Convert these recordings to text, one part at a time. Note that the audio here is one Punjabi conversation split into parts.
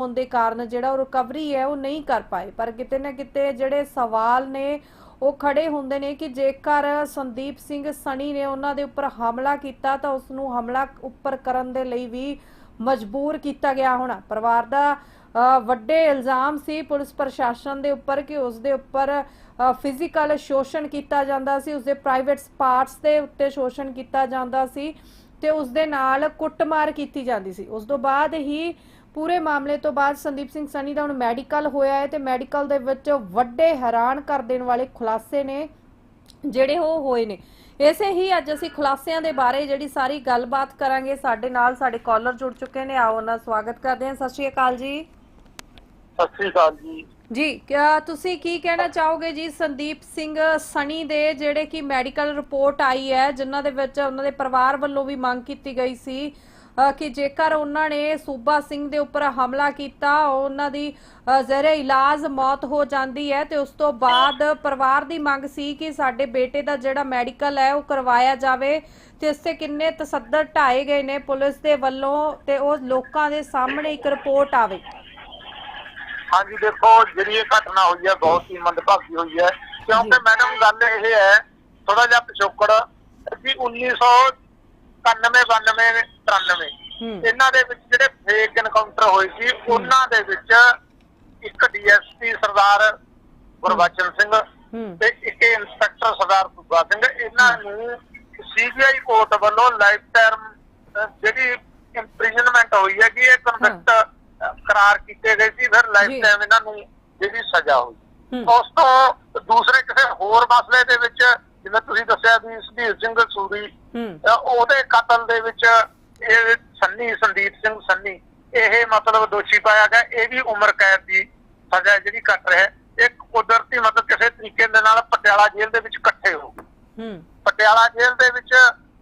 ਹੋਣ ਦੇ ਕਾਰਨ ਜਿਹੜਾ ਉਹ ਰਿਕਵਰੀ ਹੈ ਉਹ ਨਹੀਂ ਕਰ ਪਾਏ। ਪਰ ਕਿਤੇ ਨਾ ਕਿਤੇ ਜਿਹੜੇ ਸਵਾਲ ਨੇ, ਉਹ ਖੜੇ ਹੁੰਦੇ ਨੇ ਕਿ ਜੇਕਰ ਸੰਦੀਪ ਸਿੰਘ ਸਣੀ ਨੇ ਉਹਨਾਂ ਦੇ ਉੱਪਰ ਹਮਲਾ ਕੀਤਾ ਤਾਂ ਉਸ ਨੂੰ ਹਮਲਾ ਉੱਪਰ ਕਰਨ ਦੇ ਲਈ ਵੀ ਮਜਬੂਰ ਕੀਤਾ ਗਿਆ ਹੋਣਾ। ਪਰਿਵਾਰ ਦਾ ਵੱਡੇ ਇਲਜ਼ਾਮ ਸੀ ਪੁਲਿਸ ਪ੍ਰਸ਼ਾਸਨ ਦੇ ਉੱਪਰ ਕਿ ਉਸ ਦੇ ਉੱਪਰ ਫਿਜ਼ੀਕਲ ਸ਼ੋਸ਼ਣ ਕੀਤਾ ਜਾਂਦਾ ਸੀ ਉਸ ਦੇ ਪ੍ਰਾਈਵੇਟ ਪਾਰਟਸ ਦੇ ਉੱਤੇ ਸ਼ੋਸ਼ਣ ਕੀਤਾ ਜਾਂਦਾ ਸੀ ਤੇ ਉਸ ਦੇ ਨਾਲ ਕੁੱਟਮਾਰ ਕੀਤੀ ਜਾਂਦੀ ਸੀ। ਉਸ ਤੋਂ ਬਾਅਦ ਹੀ ਪੂਰੇ ਮਾਮਲੇ ਤੋਂ ਬਾਅਦ ਸੰਦੀਪ ਸਿੰਘ ਸਨੀ ਦਾ ਹੁਣ ਮੈਡੀਕਲ ਹੋਇਆ ਹੈ ਤੇ ਮੈਡੀਕਲ ਦੇ ਵਿੱਚ ਵੱਡੇ ਹੈਰਾਨ ਕਰ ਦੇਣ ਵਾਲੇ ਖੁਲਾਸੇ ਨੇ ਜਿਹੜੇ ਉਹ ਹੋਏ ਨੇ। ਇਸੇ ਹੀ ਅੱਜ ਅਸੀਂ ਖੁਲਾਸਿਆਂ ਦੇ ਬਾਰੇ ਜਿਹੜੀ ਸਾਰੀ ਗੱਲਬਾਤ ਕਰਾਂਗੇ। ਸਾਡੇ ਨਾਲ ਸਾਡੇ ਕਾਲਰ ਜੁੜ ਚੁੱਕੇ ਨੇ। ਆਓ ਉਹਨਾਂ ਸਵਾਗਤ ਕਰਦੇ ਹਾਂ। ਸਤਿ ਸ਼੍ਰੀ ਅਕਾਲ ਜੀ। ਸਤਿ ਸ੍ਰੀ ਅਕਾਲ ਜੀ। ਜੀ ਕਿਆ ਤੁਸੀਂ ਕੀ ਕਹਿਣਾ ਚਾਹੋਗੇ ਜੀ ਸੰਦੀਪ ਸਿੰਘ ਸਣੀ ਦੇ ਜਿਹੜੇ ਕਿ ਮੈਡੀਕਲ ਰਿਪੋਰਟ ਆਈ ਹੈ ਜਿਨ੍ਹਾਂ ਦੇ ਵਿੱਚ ਉਹਨਾਂ ਦੇ ਪਰਿਵਾਰ ਵੱਲੋਂ ਵੀ ਮੰਗ ਕੀਤੀ ਗਈ ਸੀ ਕਿ ਜੇਕਰ ਉਹਨਾਂ ਨੇ ਸੂਬਾ ਸਿੰਘ ਦੇ ਉੱਪਰ ਹਮਲਾ ਕੀਤਾ ਉਹਨਾਂ ਦੀ ਜ਼ਰੇ ਇਲਾਜ ਮੌਤ ਹੋ ਜਾਂਦੀ ਹੈ ਤੇ ਉਸ ਤੋਂ ਬਾਅਦ ਪਰਿਵਾਰ ਦੀ ਮੰਗ ਸੀ ਕਿ ਸਾਡੇ ਬੇਟੇ ਦਾ ਜਿਹੜਾ ਮੈਡੀਕਲ ਹੈ ਉਹ ਕਰਵਾਇਆ ਜਾਵੇ ਤੇ ਇਸ ਕਿੰਨੇ ਤਸੱਦਦ ਢਾਏ ਗਏ ਨੇ ਪੁਲਿਸ ਦੇ ਵੱਲੋਂ ਤੇ ਉਹ ਲੋਕਾਂ ਦੇ ਸਾਹਮਣੇ ਇੱਕ ਰਿਪੋਰਟ ਆਵੇ। ਹਾਂਜੀ ਦੇਖੋ ਜਿਹੜੀ ਇਹ ਘਟਨਾ ਹੋਈ ਹੈ ਬਹੁਤ ਹੀ ਮੰਦਭਾਗੀ ਹੋਈ ਹੈ। ਕਿਉਂਕਿ ਮੈਡਮ ਗੱਲ ਇਹ ਹੈ ਥੋੜਾ ਜਿਹਾ ਪਿਛੋਕੜ ਕਿ 1991 92 ਹੂੰ। ਇਹਨਾਂ ਦੇ ਵਿੱਚ ਜਿਹੜੇ ਫੇਕ ਐਨਕਾਊਂਟਰ ਹੋਏ ਸੀ ਉਹਨਾਂ ਦੇ ਵਿੱਚ ਇੱਕ ਡੀਐਸਪੀ ਸਰਦਾਰ ਗੁਰਬਚਨ ਸਿੰਘ ਤੇ ਇੱਕ ਇੰਸਪੈਕਟਰ ਸਰਦਾਰ ਸੁੱਬਾ ਸਿੰਘ। ਇਹਨਾਂ ਨੂੰ ਸੀਬੀਆਈ ਕੋਰਟ ਵੱਲੋਂ ਲਾਈਫ ਟਰਮ ਜਿਹੜੀ ਇੰਪ੍ਰਿਜ਼ਨਮੈਂਟ ਹੋਈ ਹੈ ਕਿ ਇਹ ਕਨਵਿਕਟ ਕਰਾਰ ਕੀਤੇ ਗਏ ਸੀ। ਫਿਰ। ਲਾਈਫ ਟਾਈਮ ਇਹਨਾਂ ਨੂੰ ਜਿਹੜੀ ਸਜ਼ਾ ਹੋਈ। ਉਸ ਤੋਂ ਦੂਸਰੇ ਕਿਸੇ ਹੋਰ ਮਸਲੇ ਦੇ ਵਿੱਚ ਜਿਵੇਂ ਤੁਸੀਂ ਦੱਸਿਆ ਵੀ ਸੁਧੀਰ ਸਿੰਘ ਸੂਰੀ ਉਹਦੇ ਕਤਲ ਦੇ ਵਿੱਚ ਇਹ ਸੰਨੀ ਸੰਦੀਪ ਸਿੰਘ ਸੰਨੀ ਇਹ ਮਤਲਬ ਦੋਸ਼ੀ ਪਾਇਆ ਗਿਆ। ਇਹ ਵੀ ਉਮਰ ਕੈਦ ਦੀ ਸਜ਼ਾ ਜਿਹੜੀ ਕੱਟ ਰਿਹਾ। ਇਹ ਕੁਦਰਤੀ ਮਤਲਬ ਕਿਸੇ ਤਰੀਕੇ ਦੇ ਨਾਲ ਪਟਿਆਲਾ ਜੇਲ੍ਹ ਦੇ ਵਿੱਚ ਇਕੱਠੇ ਹੋ ਗਏ ਹੂੰ। ਪਟਿਆਲਾ ਜੇਲ੍ਹ ਦੇ ਵਿੱਚ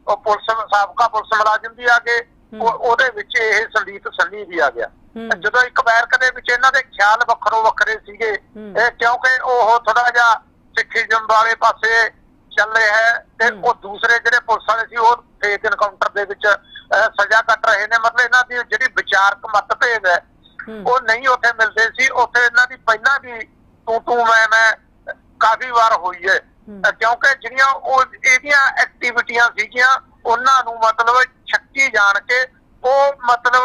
ਉਹ ਪੁਲਿਸ ਸਾਬਕਾ ਪੁਲਿਸ ਮੁਲਾਜ਼ਮ ਵੀ ਆ ਗਏ। ਉਹਦੇ ਵਿੱਚ ਇਹ ਸੰਦੀਪ ਸੰਨੀ ਵੀ ਆ ਗਿਆ। ਜਦੋਂ ਇੱਕ ਬੈਰਕ ਦੇ ਵਿੱਚ ਇਹਨਾਂ ਦੇ ਖਿਆਲ ਵੱਖਰੋ ਵੱਖਰੇ ਸੀਗੇ। ਇਹ ਕਿਉਂਕਿ ਉਹ ਥੋੜਾ ਜਿਹਾ ਸਿੱਖੀਜ਼ਮ ਵਾਲੇ ਪਾਸੇ ਚੱਲ ਰਿਹਾ ਹੈ ਤੇ। ਉਹ ਦੂਸਰੇ ਜਿਹੜੇ ਪੁਲਿਸ ਵਾਲੇ ਸੀ ਉਹ ਫੇਕ ਐਨਕਾਊਂਟਰ ਦੇ ਵਿੱਚ ਸਜ਼ਾ ਕੱਟ ਰਹੇ ਨੇ। ਮਤਲਬ ਇਹਨਾਂ ਦੀ ਜਿਹੜੀ ਵਿਚਾਰਕ ਮਤਭੇਦ ਹੈ ਉਹ ਨਹੀਂ ਉੱਥੇ ਮਿਲਦੇ ਸੀ। ਉੱਥੇ ਇਹਨਾਂ ਦੀ ਪਹਿਲਾਂ ਵੀ ਤੂੰ ਤੂੰ ਮੈਂ ਮੈਂ ਕਾਫੀ ਵਾਰ ਹੋਈ ਹੈ। ਕਿਉਂਕਿ ਜਿਹੜੀਆਂ ਉਹ ਇਹਦੀਆਂ ਐਕਟੀਵਿਟੀਆਂ ਸੀਗੀਆਂ ਉਹਨਾਂ ਨੂੰ ਮਤਲਬ ਛੱਕੀ ਜਾਣ ਕੇ ਉਹ ਮਤਲਬ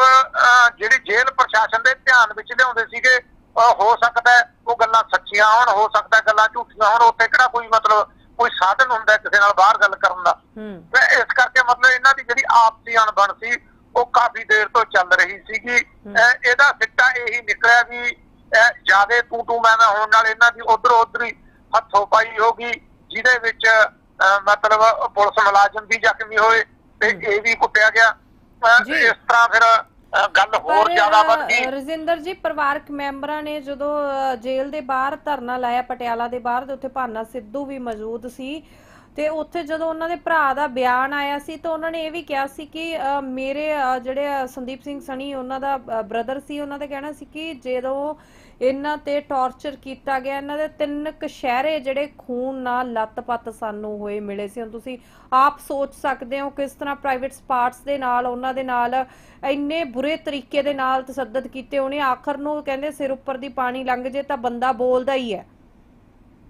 ਜਿਹੜੀ ਜੇਲ੍ਹ ਪ੍ਰਸ਼ਾਸਨ ਦੇ ਧਿਆਨ ਵਿੱਚ ਲਿਆਉਂਦੇ ਸੀਗੇ ਹੋ ਸਕਦਾ ਉਹ ਗੱਲਾਂ ਸੱਚੀਆਂ ਹੋਣ ਹੋ ਸਕਦਾ ਗੱਲਾਂ ਝੂਠੀਆਂ ਹੋਣ ਉੱਥੇ ਕਿਹੜਾ ਕੋਈ ਮਤਲਬ ਕੋਈ ਸਾਧਨ ਹੁੰਦਾ ਹੈ ਕਿਸੇ ਨਾਲ ਬਾਹਰ ਗੱਲ ਕਰਨ ਦਾ। ਹੂੰ। ਤੇ ਇਸ ਕਰਕੇ ਮਤਲਬ ਇਹਨਾਂ ਦੀ ਜਿਹੜੀ ਆਪਸੀ ਅਣਬਣ ਸੀ ਉਹ ਕਾਫੀ ਦੇਰ ਤੋਂ ਚੱਲ ਰਹੀ ਸੀਗੀ। ਇਹਦਾ ਸਿੱਟਾ ਇਹੀ ਨਿਕਲਿਆ ਵੀ ਜਿਆਦੇ ਤੂੰ ਤੂੰ ਮੈਂ ਮੈਂ ਹੋਣ ਨਾਲ ਇਹਨਾਂ ਦੀ ਉਧਰ ਉਧਰ ਹੀ ਹੱਥੋਂ ਪਾਈ ਹੋਗੀ ਜਿਹਦੇ ਵਿੱਚ ਮਤਲਬ ਪੁਲਿਸ ਮੁਲਾਜ਼ਮ ਵੀ ਜ਼ਖਮੀ ਹੋਏ ਤੇ। ਇਹ ਵੀ ਕੁੱਟਿਆ ਗਿਆ। ਇਸ ਤਰ੍ਹਾਂ ਫਿਰ ਗੱਲ ਹੋਰ ਜ਼ਿਆਦਾ ਵੱਧ ਗਈ। ਰਜਿੰਦਰ ਜੀ ਪਰਿਵਾਰਕ ਮੈਂਬਰਾਂ ਨੇ ਜਦੋਂ ਜੇਲ੍ਹ ਦੇ ਬਾਹਰ ਧਰਨਾ ਲਾਇਆ ਪਟਿਆਲਾ ਦੇ ਬਾਹਰ ਤੇ ਉੱਥੇ ਭਾਨਾ ਸਿੱਧੂ ਵੀ ਮੌਜੂਦ ਸੀ। ਤੇ ਉੱਥੇ ਜਦੋਂ ਉਹਨਾਂ ਦੇ ਭਰਾ ਦਾ ਬਿਆਨ ਆਇਆ ਸੀ ਤਾਂ ਉਹਨਾਂ ਨੇ ਇਹ ਵੀ ਕਿਹਾ ਸੀ ਕਿ ਮੇਰੇ ਜਿਹੜੇ ਸੰਦੀਪ ਸਿੰਘ ਸਣੀ ਉਹਨਾਂ ਦਾ ਬ੍ਰਦਰ ਸੀ ਉਹਨਾਂ ਦਾ ਕਹਿਣਾ ਸੀ ਕਿ ਜਦੋਂ ਇਹਨਾਂ ਤੇ ਟੌਰਚਰ ਕੀਤਾ ਗਿਆ। ਇਹਨਾਂ ਦੇ ਤਿੰਨ ਕਸ਼ਹਿਰੇ ਜਿਹੜੇ ਖੂਨ ਨਾਲ ਲੱਤ-ਪੱਤ ਸਾਨੂੰ ਹੋਏ ਮਿਲੇ ਸੀ। ਹੁਣ ਤੁਸੀਂ ਆਪ ਸੋਚ ਸਕਦੇ ਹੋ ਕਿਸ ਤਰ੍ਹਾਂ ਪ੍ਰਾਈਵੇਟ ਪਾਰਟਸ ਦੇ ਨਾਲ ਉਹਨਾਂ ਦੇ ਨਾਲ ਇੰਨੇ ਬੁਰੇ ਤਰੀਕੇ ਦੇ ਨਾਲ ਤਸੱਦਦ ਕੀਤੇ ਉਹਨੇ ਆਖਰ ਨੂੰ ਕਹਿੰਦੇ ਸਿਰ ਉੱਪਰ ਦੀ ਪਾਣੀ ਲੰਘ ਜੇ ਤਾਂ ਬੰਦਾ ਬੋਲਦਾ ਹੀ ਹੈ।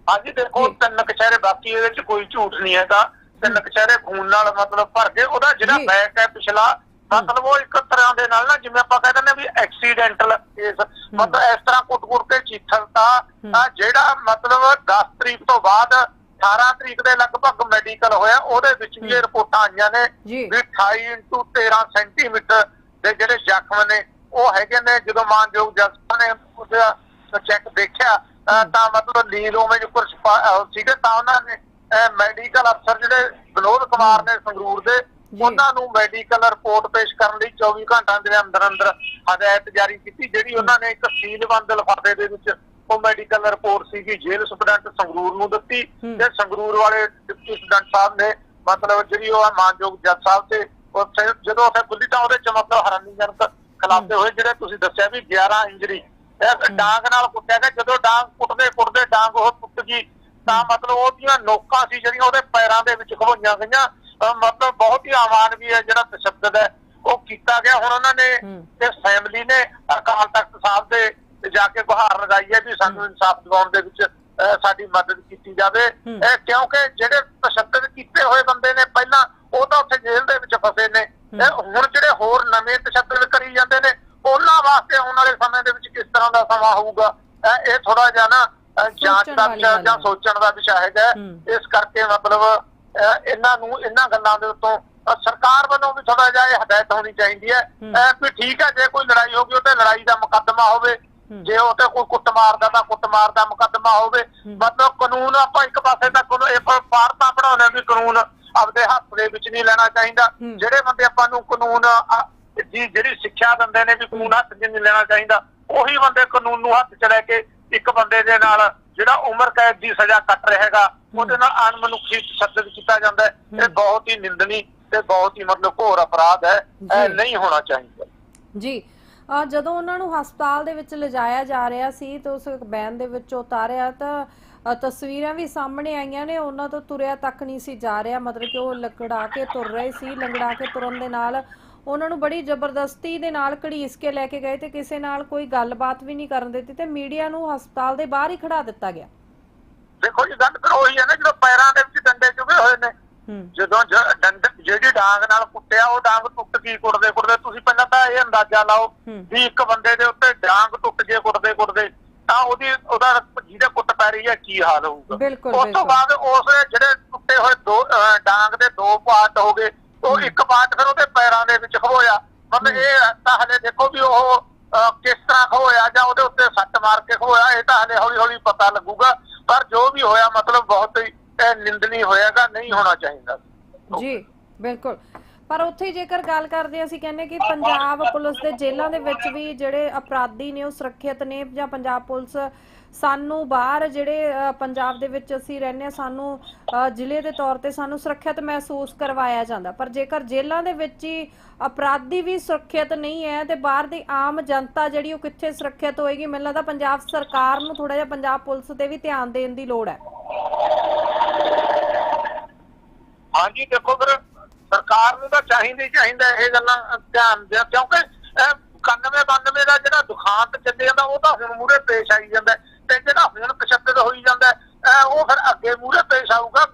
ਹਾਂਜੀ ਦੇਖੋ। ਤਿੰਨ ਕਚਹਿਰੇ ਬਾਕੀ ਇਹਦੇ ਵਿੱਚ ਕੋਈ ਝੂਠ ਨਹੀਂ ਹੈਗਾ ਤਿੰਨ ਕਚਹਿਰੇ ਖੂਨ ਨਾਲ ਮਤਲਬ ਭਰ ਗਏ ਉਹਦਾ ਜਿਹੜਾ। ਬੈਕ ਹੈ ਪਿਛਲਾ ਮਤਲਬ ਉਹ ਇੱਕ ਤਰ੍ਹਾਂ ਦੇ ਨਾਲ ਨਾ ਜਿਵੇਂ ਆਪਾਂ ਕਹਿੰਦੇ ਨੇ ਵੀ ਐਕਸੀਡੈਂਟਲ ਕੇਸ ਮਤਲਬ ਇਸ ਤਰ੍ਹਾਂ ਕੁੱਟ-ਕੁੱਟ ਕੇ ਚੀਥਲਤਾ ਹੂੰ। ਤਾਂ ਜਿਹੜਾ ਮਤਲਬ 10 ਤਰੀਕ ਤੋਂ ਬਾਅਦ 18 ਤਰੀਕ ਦੇ ਲਗਭਗ ਮੈਡੀਕਲ ਹੋਇਆ ਉਹਦੇ ਵਿੱਚ ਵੀ। ਰਿਪੋਰਟਾਂ ਆਈਆਂ ਨੇ। ਵੀ 28 ਇੰਟੂ 13 ਸੈਂਟੀਮੀਟਰ ਦੇ ਜਿਹੜੇ ਜ਼ਖਮ ਨੇ ਉਹ ਹੈਗੇ ਨੇ ਜਦੋਂ ਮਾਨਯੋਗ ਜੱਜ ਨੇ ਉਹਦਾ ਚੈੱਕ ਦੇਖਿਆ ਤਾਂ ਮਤਲਬ ਲੀਲ ਉਵੇਂ ਜੋ ਕੁਝ ਸੀਗੇ ਤਾਂ ਉਹਨਾਂ ਨੇ ਮੈਡੀਕਲ ਅਫਸਰ ਜਿਹੜੇ ਵਿਨੋਦ ਕੁਮਾਰ ਨੇ ਸੰਗਰੂਰ ਦੇ। ਉਹਨਾਂ ਨੂੰ ਮੈਡੀਕਲ ਰਿਪੋਰਟ ਪੇਸ਼ ਕਰਨ ਲਈ 24 ਘੰਟਿਆਂ ਦੇ ਅੰਦਰ ਅੰਦਰ ਹਦਾਇਤ ਜਾਰੀ ਕੀਤੀ ਜਿਹੜੀ ਉਹਨਾਂ ਨੇ ਇੱਕ ਸੀਲਬੰਦ ਲਿਫਾਫੇ ਦੇ ਵਿੱਚ ਉਹ ਮੈਡੀਕਲ ਰਿਪੋਰਟ ਸੀਗੀ ਜੇਲ੍ਹ ਸੁਪਰਡੈਂਟ ਸੰਗਰੂਰ ਨੂੰ ਦਿੱਤੀ। ਤੇ ਸੰਗਰੂਰ ਵਾਲੇ ਡਿਪਟੀ ਸੁਪਰਡੈਂਟ ਸਾਹਿਬ ਨੇ ਮਤਲਬ ਜਿਹੜੀ ਉਹ ਮਾਨਯੋਗ ਜੱਜ ਸਾਹਿਬ ਤੇ ਉੱਥੇ ਜਦੋਂ ਉੱਥੇ ਖੁੱਲੀ ਤਾਂ ਉਹਦੇ ਚ ਮਤਲਬ ਹੈਰਾਨੀਜਨਕ ਖਿਲਾਫੇ ਹੋਏ ਜਿਹੜੇ ਤੁਸੀਂ ਦੱਸਿਆ ਵੀ 11 ਇੰਜਰੀ। ਇਹ ਡਾਂਗ ਨਾਲ ਕੁੱਟਿਆ ਗਿਆ ਜਦੋਂ ਡਾਂਗ ਕੁੱਟਦੇ ਕੁੱਟਦੇ ਡਾਂਗ ਉਹ ਟੁੱਟ ਗਈ ਤਾਂ ਮਤਲਬ ਉਹਦੀਆਂ ਨੋਕਾਂ ਸੀ ਜਿਹੜੀਆਂ ਉਹਦੇ ਪੈਰਾਂ ਦੇ ਵਿੱਚ ਖਵੋਈਆਂ ਗਈਆਂ ਮਤਲਬ ਬਹੁਤ ਹੀ ਆਮਾਨ ਵੀ ਹੈ ਜਿਹੜਾ ਤਸ਼ੱਦਦ ਹੈ ਉਹ ਕੀਤਾ ਗਿਆ। ਹੁਣ ਉਹਨਾਂ ਨੇ। ਤੇ ਫੈਮਿਲੀ ਨੇ ਅਕਾਲ ਤਖਤ ਸਾਹਿਬ ਦੇ ਜਾ ਕੇ ਗੁਹਾਰ ਲਗਾਈ ਹੈ ਵੀ ਸਾਨੂੰ ਇਨਸਾਫ ਦਿਵਾਉਣ ਦੇ ਵਿੱਚ ਸਾਡੀ ਮਦਦ ਕੀਤੀ ਜਾਵੇ। ਕਿਉਂਕਿ ਜਿਹੜੇ ਤਸ਼ੱਦਦ ਕੀਤੇ ਹੋਏ ਬੰਦੇ ਨੇ ਪਹਿਲਾਂ ਉਹ ਤਾਂ ਉੱਥੇ ਜੇਲ੍ਹ ਦੇ ਵਿੱਚ ਫਸੇ ਨੇ। ਹੁਣ ਜਿਹੜੇ ਹੋਰ ਨਵੇਂ ਤਸ਼ੱਦਦ ਕਰੀ ਜਾਂਦੇ ਨੇ ਉਹਨਾਂ ਵਾਸਤੇ ਆਉਣ ਵਾਲੇ ਸਮੇਂ ਦੇ ਵਿੱਚ ਕਿਸ ਤਰ੍ਹਾਂ ਦਾ ਸਮਾਂ ਹੋਊਗਾ? ਇਹ ਥੋੜਾ ਜਿਹਾ ਨਾ ਜਾਂਚ ਦਾ ਜਾਂ। ਸੋਚਣ ਦਾ ਵਿਸ਼ਾ ਹੈਗਾ। ਇਸ ਕਰਕੇ ਮਤਲਬ ਇਹਨਾਂ ਨੂੰ ਇਹਨਾਂ ਗੱਲਾਂ ਦੇ ਉੱਤੋਂ ਸਰਕਾਰ ਵੱਲੋਂ ਵੀ ਥੋੜਾ ਜਿਹਾ ਇਹ ਹਦਾਇਤ ਹੋਣੀ ਚਾਹੀਦੀ ਹੈ। ਵੀ ਠੀਕ ਹੈ ਜੇ ਕੋਈ ਲੜਾਈ ਹੋ ਗਈ ਉਹ ਤੇ ਲੜਾਈ ਦਾ ਮੁਕੱਦਮਾ ਹੋਵੇ। ਜੇ ਉਹ ਤੇ ਕੋਈ ਕੁੱਟਮਾਰ ਦਾ ਤਾਂ ਕੁੱਟਮਾਰ ਦਾ ਮੁਕੱਦਮਾ ਹੋਵੇ ਮਤਲਬ ਕਾਨੂੰਨ ਆਪਾਂ ਇੱਕ ਪਾਸੇ ਤਾਂ ਕਾਨੂੰਨ ਇਹ ਪ- ਪਾਰਟਾਂ ਬਣਾਉਣੇ ਵੀ ਕਾਨੂੰਨ ਆਪਦੇ ਹੱਥ ਦੇ ਵਿੱਚ ਨਹੀਂ ਲੈਣਾ ਚਾਹੀਦਾ। ਜਿਹੜੇ ਬੰਦੇ ਆਪਾਂ ਨੂੰ ਕਾਨੂੰਨ ਦੀ ਜਿਹੜੀ ਸਿੱਖਿਆ ਦਿੰਦੇ ਨੇ ਵੀ ਕਾਨੂੰਨ ਹੱਥ 'ਚ ਨਹੀਂ ਲੈਣਾ ਚਾਹੀਦਾ ਉਹੀ ਬੰਦੇ ਕਾਨੂੰਨ ਨੂੰ ਹੱਥ 'ਚ ਲੈ ਕੇ ਇੱਕ ਬੰਦੇ ਦੇ ਨਾਲ ਜਿਹੜਾ ਉਮਰ ਕੈਦ ਦੀ ਸਜ਼ਾ ਕੱਟ ਰਹੇਗਾ ਉਹਦੇ ਨਾਲ ਅਣਮਨੁੱਖੀ ਤਸ਼ੱਦਦ ਕੀਤਾ ਜਾਂਦਾ ਹੈ। ਇਹ ਬਹੁਤ ਹੀ ਨਿੰਦਨੀ ਤੇ ਬਹੁਤ ਹੀ ਮਤਲਬ ਘੋਰ ਅਪਰਾਧ ਹੈ। ਇਹ। ਨਹੀਂ ਹੋਣਾ ਚਾਹੀਦਾ। ਜੀ। ਜਦੋਂ ਉਹਨਾਂ ਨੂੰ ਹਸਪਤਾਲ ਦੇ ਵਿੱਚ ਲਿਜਾਇਆ ਜਾ ਰਿਹਾ ਸੀ ਤਾਂ ਉਸ ਬੈਨ ਦੇ ਵਿੱਚ ਉਤਾਰਿਆ ਤਾਂ ਤਸਵੀਰਾਂ ਵੀ ਸਾਹਮਣੇ ਆਈਆਂ ਨੇ। ਉਹਨਾਂ ਤੋਂ ਤੁਰਿਆ ਤੱਕ ਨਹੀਂ ਸੀ ਜਾ ਰਿਹਾ। ਮਤਲਬ ਕਿ ਉਹ ਲੰਗੜਾ ਕੇ ਤੁਰ ਰਹੇ ਸੀ ਲੰਗੜਾ ਕੇ ਤੁਰਨ ਦੇ ਨਾਲ ਉਹਨਾਂ ਨੂੰ ਬੜੀ ਜ਼ਬਰਦਸਤੀ ਦੇ ਨਾਲ ਘੜੀਸ ਕੇ ਲੈ ਕੇ ਗਏ ਤੇ ਕਿਸੇ ਨਾਲ ਕੋਈ ਗੱਲਬਾਤ ਵੀ ਨਹੀਂ ਕਰਨ ਦਿੱਤੀ ਤੇ ਮੀਡੀਆ ਨੂੰ ਹਸਪਤਾਲ ਦੇ ਬਾਹਰ ਹੀ ਖੜਾ ਦਿੱਤਾ ਗਿਆ। ਦੇਖੋ ਜੀ ਗੱਲ ਫਿਰ ਉਹੀ ਹੈ ਨਾ ਜਦੋਂ ਪੈਰਾਂ ਦੇ ਵਿੱਚ ਡੰਡੇ ਚੁਗੇ ਹੋਏ ਨੇ ਹੂੰ। ਜਦੋਂ ਜਿਹੜੀ ਡਾਂਗ ਨਾਲ ਕੁੱਟਿਆ ਉਹ ਡਾਂਗ ਟੁੱਟ ਗਈ ਕੁੱਟਦੇ ਕੁੱਟਦੇ। ਤੁਸੀਂ ਪਹਿਲਾਂ ਤਾਂ ਇਹ ਅੰਦਾਜ਼ਾ ਲਾਓ ਹੂੰ। ਵੀ ਇੱਕ ਬੰਦੇ ਦੇ ਉੱਤੇ ਡਾਂਗ ਟੁੱਟ ਜੇ ਕੁੱਟਦੇ ਕੁੱਟਦੇ ਤਾਂ ਉਹਦੀ ਉਹਦਾ ਜਿਹਦੇ ਕੁੱਟ ਪੈ ਰਹੀ ਹੈ ਕੀ ਹਾਲ ਹੋਊਗਾ? ਉਸ ਤੋਂ। ਬਾਅਦ ਉਸ ਜਿਹੜੇ ਟੁੱਟੇ ਹੋਏ ਦੋ ਡਾਂਗ ਦੇ ਦੋ ਪਾਰਟ ਹੋ ਗਏ। ਉਹ ਇੱਕ ਪਾਰਟ ਫਿਰ ਉਹਦੇ ਪੈਰਾਂ ਦੇ ਵਿੱਚ ਖੋਇਆ ਮਤਲਬ ਇਹ ਤਾਂ ਹਲੇ ਦੇਖੋ ਵੀ ਉਹ ਕਿਸ ਤਰ੍ਹਾਂ ਖੋਇਆ ਜਾਂ ਉਹਦੇ ਉੱਤੇ ਸੱਟ ਮਾਰ ਕੇ ਖੋਇਆ ਇਹ ਤਾਂ ਹਲੇ ਹੌਲੀ ਹੌਲੀ ਪਤਾ ਲੱਗੂਗਾ। ਪਰ ਜੋ ਵੀ ਹੋਇਆ, ਮਤਲਬ ਬਹੁਤ ਹੀ, ਇਹ ਨਿੰਦਨੀ ਹੋਇਆਗਾ, ਨਹੀਂ ਹੋਣਾ ਚਾਹੀਦਾ। ਜੀ, ਬਿਲਕੁਲ। ਪਰ ਉੱਥੇ ਜੇਕਰ ਗੱਲ ਕਰਦੇ ਅਸੀਂ ਕਹਿੰਦੇ ਕਿ ਪੰਜਾਬ ਪੁਲਿਸ ਦੇ ਜੇਲ੍ਹਾਂ ਦੇ ਵਿੱਚ ਵੀ ਜਿਹੜੇ ਅਪਰਾਧੀ ਨੇ, ਉਹ ਸੁਰੱਖਿਅਤ ਨੇ ਜਾਂ ਪੰਜਾਬ ਪੁਲਿਸ ਸਾਨੂੰ ਬਾਹਰ ਜਿਹੜੇ ਪੰਜਾਬ ਦੇ ਵਿੱਚ ਅਸੀਂ ਰਹਿੰਦੇ ਹਾਂ, ਸਾਨੂੰ ਜ਼ਿਲ੍ਹੇ ਦੇ ਤੌਰ ਤੇ ਸਾਨੂੰ ਸੁਰੱਖਿਅਤ ਮਹਿਸੂਸ ਕਰਵਾਇਆ ਜਾਂਦਾ। ਪਰ ਜੇਕਰ ਜੇਲ੍ਹਾਂ ਦੇ ਵਿੱਚ ਹੀ ਅਪਰਾਧੀ ਵੀ ਸੁਰੱਖਿਅਤ ਨਹੀਂ ਹੈ, ਤੇ ਬਾਹਰ ਦੀ ਆਮ ਜਨਤਾ ਜਿਹੜੀ ਉਹ ਕਿੱਥੇ ਸੁਰੱਖਿਅਤ ਹੋਏਗੀ? ਮੈਨੂੰ ਲੱਗਦਾ ਪੰਜਾਬ ਸਰਕਾਰ ਨੂੰ ਥੋੜਾ ਜਿਹਾ ਪੰਜਾਬ ਪੁਲਿਸ ਤੇ ਵੀ ਧਿਆਨ ਦੇਣ ਦੀ ਲੋੜ ਹੈ। ਹਾਂਜੀ, ਦੇਖੋ ਫਿਰ ਸਰਕਾਰ ਨੂੰ ਤਾਂ ਚਾਹੀਦਾ ਚਾਹੀਦਾ ਇਹ ਗੱਲਾਂ, ਧਿਆਨ ਦੇ, ਕਿਉਂਕਿ 91 92 ਦਾ ਜਿਹੜਾ ਦੁਖਾਂਤ ਚੱਲੇ ਜਾਂਦਾ, ਉਹ ਤਾਂ ਹੁਣ ਮੂਰੇ ਪੇਸ਼ ਆਈ ਜਾਂਦਾ। ਹੈ। ਤੇ ਜਿਹੜਾ ਹੁਣ ਤਸ਼ੱਦਦ ਹੋਈ ਜਾਂਦਾ ਹੈ, ਉਹ ਫਿਰ ਅੱਗੇ ਮੂਰੇ ਪੇਸ਼ ਆਊਗਾ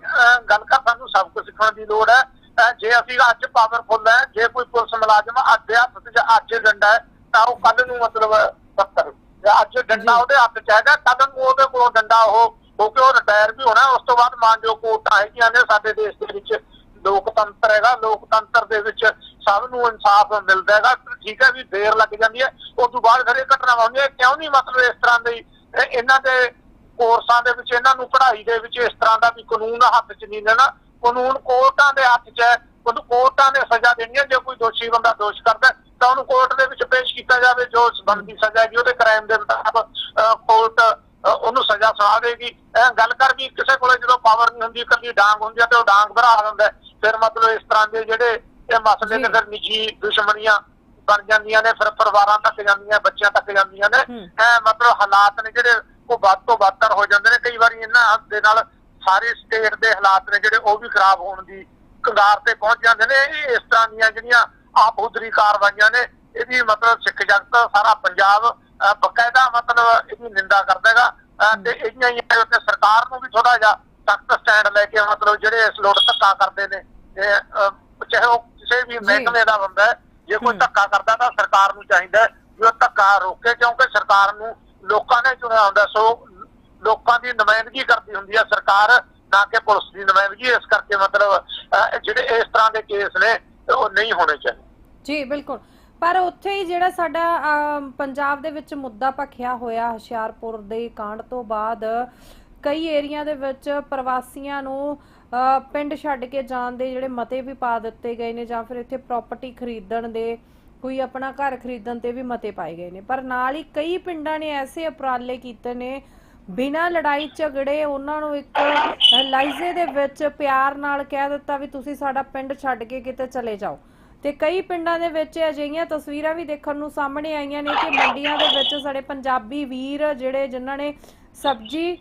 ਗੱਲ ਕਰ ਸਾਨੂੰ ਸਭ ਕੁਝ ਸਿੱਖਣ ਦੀ ਲੋੜ ਹੈ ਜੇ ਅਸੀਂ ਅੱਜ ਪਾਵਰਫੁੱਲ ਹੈ ਜੇ ਕੋਈ ਪੁਲਿਸ ਮੁਲਾਜ਼ਮ ਅੱਜ ਦੇ ਹੱਥ 'ਚ ਅੱਜ ਡੰਡਾ ਹੈ ਤਾਂ ਉਹ ਕੱਲ ਨੂੰ ਮਤਲਬ ਪੱਤਰ ਅੱਜ ਡੰਡਾ। ਉਹਦੇ ਹੱਥ 'ਚ ਹੈਗਾ ਕੱਲ ਨੂੰ ਉਹਦੇ ਕੋਲ ਡੰਡਾ ਉਹ ਕਿਉਂਕਿ ਉਹ ਰਿਟਾਇਰ ਵੀ ਹੋਣਾ ਉਸ ਤੋਂ ਬਾਅਦ ਮਾਨਯੋਗ ਕੋਰਟਾਂ ਹੈਗੀਆਂ ਨੇ ਸਾਡੇ ਦੇਸ਼ ਦੇ ਵਿੱਚ ਲੋਕਤੰਤਰ ਹੈਗਾ ਲੋਕਤੰਤਰ ਦੇ ਵਿੱਚ ਸਭ ਨੂੰ ਇਨਸਾਫ ਮਿਲਦਾ ਹੈਗਾ ਠੀਕ ਹੈ ਵੀ ਦੇਰ ਲੱਗ ਜਾਂਦੀ ਹੈ ਉਸ ਤੋਂ ਬਾਅਦ ਫਿਰ ਇਹ ਘਟਨਾਵਾਂ ਹੁੰਦੀਆਂ ਕਿਉਂ ਨਹੀਂ ਮਤਲਬ ਇਸ ਤਰ੍ਹਾਂ ਦੀ ਇਹ- ਇਹਨਾਂ ਦੇ ਕੋਰਸਾਂ ਦੇ ਵਿੱਚ ਇਹਨਾਂ ਨੂੰ ਪੜ੍ਹਾਈ ਦੇ ਵਿੱਚ ਇਸ ਤਰ੍ਹਾਂ ਦਾ ਵੀ ਕਾਨੂੰਨ ਹੱਥ 'ਚ ਨਹੀਂ ਲੈਣਾ ਕਾਨੂੰਨ ਕੋਰਟਾਂ ਦੇ ਹੱਥ 'ਚ ਹੈ ਉਹਨੂੰ ਕੋਰਟਾਂ ਨੇ ਸਜ਼ਾ ਦੇਣੀ ਹੈ ਜੇ ਕੋਈ ਦੋਸ਼ੀ ਬੰਦਾ ਦੋਸ਼ ਕਰਦਾ ਤਾਂ ਉਹਨੂੰ ਕੋਰਟ ਦੇ ਵਿੱਚ ਪੇਸ਼ ਕੀਤਾ ਜਾਵੇ ਜੋ ਬਣਦੀ ਸਜ਼ਾ ਹੈਗੀ ਉਹਦੇ ਕ੍ਰਾਈਮ ਦੇ ਮੁਤਾਬਕ ਕੋਰਟ ਉਹਨੂੰ ਸਜ਼ਾ ਸੁਣਾ ਦੇਗੀ ਇਹ ਗੱਲ ਕਰ ਵੀ ਕਿਸੇ ਕੋਲੇ ਜਦੋਂ ਪਾਵਰ ਨਹੀਂ ਹੁੰਦੀ ਕੱਲੀ ਡਾਂਗ ਹੁੰਦੀ ਹੈ ਤੇ ਉਹ ਡਾਂਗ ਭਰਾ ਦਿੰਦਾ। ਫਿਰ ਮਤਲਬ ਇਸ ਤਰ੍ਹਾਂ ਦੇ ਜਿਹੜੇ ਇਹ ਮਸਲੇ ਜੀ। ਨੇ ਫਿਰ ਨਿੱਜੀ ਦੁਸ਼ਮਣੀਆਂ ਬਣ ਜਾਂਦੀਆਂ ਨੇ ਫਿਰ ਪਰਿਵਾਰਾਂ ਤੱਕ ਜਾਂਦੀਆਂ ਬੱਚਿਆਂ ਤੱਕ ਜਾਂਦੀਆਂ ਨੇ। ਇਹ ਮਤਲਬ ਹਾਲਾਤ ਨੇ ਜਿਹੜੇ ਉਹ ਵੱਧ ਤੋਂ ਬੱਤਰ ਹੋ ਜਾਂਦੇ ਨੇ। ਕਈ ਵਾਰੀ ਇਹਨਾਂ ਦੇ ਨਾਲ ਸਾਰੇ ਸਟੇਟ ਦੇ ਹਾਲਾਤ ਨੇ ਜਿਹੜੇ ਉਹ ਵੀ ਖਰਾਬ ਹੋਣ ਦੀ ਕਗਾਰ ਤੇ ਪਹੁੰਚ ਜਾਂਦੇ ਨੇ। ਇਹ ਇਸ ਤਰ੍ਹਾਂ ਦੀਆਂ ਜਿਹੜੀਆਂ ਆਪਹੁਦਰੀ ਕਾਰਵਾਈਆਂ ਨੇ ਇਹਦੀ ਮਤਲਬ ਸਿੱਖ ਜਗਤ ਸਾਰਾ ਪੰਜਾਬ ਬਕਾਇਦਾ ਮਤਲਬ ਇਹਦੀ ਨਿੰਦਾ ਕਰਦਾ ਹੈਗਾ। ਤੇ ਇਹਦੀਆਂ ਹੀ ਉੱਤੇ ਸਰਕਾਰ ਨੂੰ ਵੀ ਥੋੜਾ ਜਿਹਾ ਸਖਤ ਸਟੈਂਡ ਲੈ ਕੇ ਮਤਲਬ ਜਿਹੜੇ ਇਸ ਲੋੜ ਧੱਕਾ ਕਰਦੇ ਨੇ ਚਾਹੇ ਉਹ ਕਿਸੇ ਵੀ ਮਹਿਕਮੇ ਦਾ ਬੰਦਾ ਹੈ ਜੇ ਕੋਈ। ਧੱਕਾ ਕਰਦਾ ਤਾਂ ਸਰਕਾਰ ਨੂੰ ਚਾਹੀਦਾ ਵੀ ਉਹ ਧੱਕਾ ਰੋਕੇ ਕਿਉਂਕਿ ਸਰਕਾਰ ਨੂੰ ਲੋਕਾਂ ਨੇ ਚੁਣਿਆ ਹੁੰਦਾ ਸੋ ਲੋਕਾਂ ਦੀ ਨੁਮਾਇੰਦਗੀ ਕਰਦੀ ਹੁੰਦੀ ਹੈ ਸਰਕਾਰ ਨਾ ਕਿ ਪੁਲਿਸ ਦੀ ਨੁਮਾਇੰਦਗੀ। ਇਸ ਕਰਕੇ ਮਤਲਬ ਜਿਹੜੇ ਇਸ ਤਰ੍ਹਾਂ ਦੇ ਕੇਸ ਨੇ ਉਹ ਨਹੀਂ ਹੋਣੇ ਚਾਹੀਦੇ। ਜੀ ਬਿਲਕੁਲ। ਪਰ ਉੱਥੇ ਹੀ ਜਿਹੜਾ ਸਾਡਾ ਪੰਜਾਬ ਦੇ ਵਿੱਚ ਮੁੱਦਾ ਭਖਿਆ ਹੋਇਆ ਹੁਸ਼ਿਆਰਪੁਰ ਦੇ ਕਾਂਡ ਤੋਂ ਬਾਅਦ ਕਈ ਏਰੀਆ ਦੇ ਵਿੱਚ ਪ੍ਰਵਾਸੀਆਂ ਨੂੰ ਪਿੰਡ ਛੱਡ ਕੇ ਜਾਣ ਦੇ ਜਿਹੜੇ ਮਤੇ ਵੀ ਪਾ ਦਿੱਤੇ ਗਏ ਨੇ ਜਾਂ ਫਿਰ ਇੱਥੇ ਪ੍ਰਾਪਰਟੀ ਖਰੀਦਣ ਦੇ ਕੋਈ ਆਪਣਾ ਘਰ ਖਰੀਦਣ ਤੇ ਵੀ ਮਤੇ ਪਾਏ ਗਏ ਨੇ। ਪਰ ਨਾਲ ਹੀ ਕਈ ਪਿੰਡਾਂ ਨੇ ਐਸੇ ਉਪਰਾਲੇ ਕੀਤੇ ਨੇ, ਬਿਨਾਂ ਲੜਾਈ ਝਗੜੇ ਉਹਨਾਂ ਨੂੰ ਇੱਕ ਲਾਈਜ਼ੇ ਦੇ ਵਿੱਚ ਪਿਆਰ ਨਾਲ ਕਹਿ ਦਿੱਤਾ ਵੀ ਤੁਸੀਂ ਸਾਡਾ ਪਿੰਡ ਛੱਡ ਕੇ ਕਿਤੇ ਚਲੇ ਜਾਓ। ਤੇ ਕਈ ਪਿੰਡਾਂ ਦੇ ਵਿੱਚ ਅਜਿਹੀਆਂ ਤਸਵੀਰਾਂ ਵੀ ਦੇਖਣ ਨੂੰ ਸਾਹਮਣੇ ਆਈਆਂ ਨੇ ਕਿ ਮੰਡੀਆਂ ਦੇ ਵਿੱਚ ਸਾਡੇ ਪੰਜਾਬੀ ਵੀਰ ਜਿਹੜੇ ਜਿਨ੍ਹਾਂ ਨੇ ਸਬਜ਼ੀ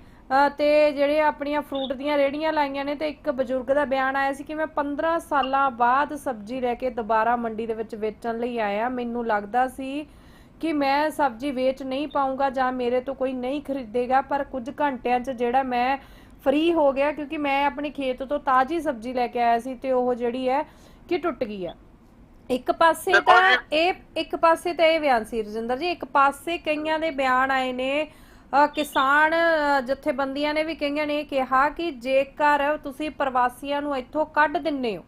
ਤੇ ਜਿਹੜੇ ਆਪਣੀਆਂ ਫਰੂਟ ਦੀਆਂ ਰੇੜੀਆਂ ਲਾਈਆਂ ਨੇ ਤੇ ਇੱਕ ਬਜ਼ੁਰਗ ਦਾ ਬਿਆਨ ਆਇਆ ਸੀ ਕਿ ਮੈਂ 15 ਸਾਲਾਂ ਬਾਅਦ ਸਬਜ਼ੀ ਲੈ ਕੇ ਦੁਬਾਰਾ ਮੰਡੀ ਦੇ ਵਿੱਚ ਵੇਚਣ ਲਈ ਆਇਆ। ਮੈਨੂੰ ਲੱਗਦਾ ਸੀ ਕਿ ਮੈਂ ਸਬਜ਼ੀ ਵੇਚ ਨਹੀਂ ਪਾਉਂਗਾ ਜਾਂ ਮੇਰੇ ਤੋਂ ਕੋਈ ਨਹੀਂ ਖਰੀਦੇਗਾ ਪਰ ਕੁਝ ਘੰਟਿਆਂ 'ਚ ਜਿਹੜਾ ਮੈਂ ਫ੍ਰੀ ਹੋ ਗਿਆ ਕਿਉਂਕਿ ਮੈਂ ਆਪਣੇ ਖੇਤ ਤੋਂ ਤਾਜ਼ੀ ਸਬਜ਼ੀ ਲੈ ਕੇ ਆਇਆ ਸੀ ਤੇ ਉਹ ਜਿਹੜੀ ਹੈ ਕਿ ਟੁੱਟ ਗਈ ਆ ਇੱਕ ਪਾਸੇ ਤਾਂ ਇਹ ਇੱਕ ਪਾਸੇ ਤਾਂ ਇਹ ਬਿਆਨ ਸੀ ਰਜਿੰਦਰ ਜੀ ਇੱਕ ਪਾਸੇ ਕਈਆਂ ਦੇ ਬਿਆਨ ਆਏ ਨੇ ਕਿਸਾਨ ਜਥੇਬੰਦੀਆਂ ਨੇ ਵੀ ਕਈਆਂ ਨੇ, ਕਿਹਾ ਕਿ ਜੇਕਰ ਤੁਸੀਂ ਪ੍ਰਵਾਸੀਆਂ ਨੂੰ ਇੱਥੋਂ ਕੱਢ ਦਿੰਨੇ ਹੋ,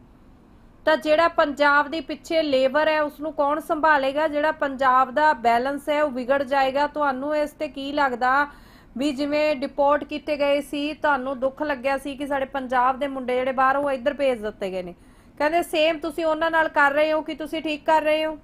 ਤਾਂ ਜਿਹੜਾ ਪੰਜਾਬ ਦੇ ਪਿੱਛੇ ਲੇਬਰ ਹੈ ਉਸ ਨੂੰ ਕੌਣ ਸੰਭਾਲੇਗਾ? ਜਿਹੜਾ ਪੰਜਾਬ ਦਾ ਬੈਲੈਂਸ ਹੈ, ਉਹ ਵਿਗੜ ਜਾਏਗਾ। ਤੁਹਾਨੂੰ ਇਸ ਤੇ ਕੀ ਲੱਗਦਾ ਵੀ ਜਿਵੇਂ ਡਿਪੋਰਟ ਕੀਤੇ ਗਏ ਸੀ, ਤੁਹਾਨੂੰ ਦੁੱਖ ਲੱਗਿਆ ਸੀ ਕਿ ਸਾਡੇ ਪੰਜਾਬ ਦੇ ਮੁੰਡੇ ਜਿਹੜੇ ਬਾਹਰ, ਉਹ ਇੱਧਰ ਭੇਜ ਦਿੱਤੇ ਗਏ ਨੇ। ਕਹਿੰਦੇ ਸੇਮ ਤੁਸੀਂ ਉਹਨਾਂ ਨਾਲ ਕਰ ਰਹੇ ਹੋ ਕਿ ਤੁਸੀਂ ਠੀਕ ਕਰ ਰਹੇ ਹੋ?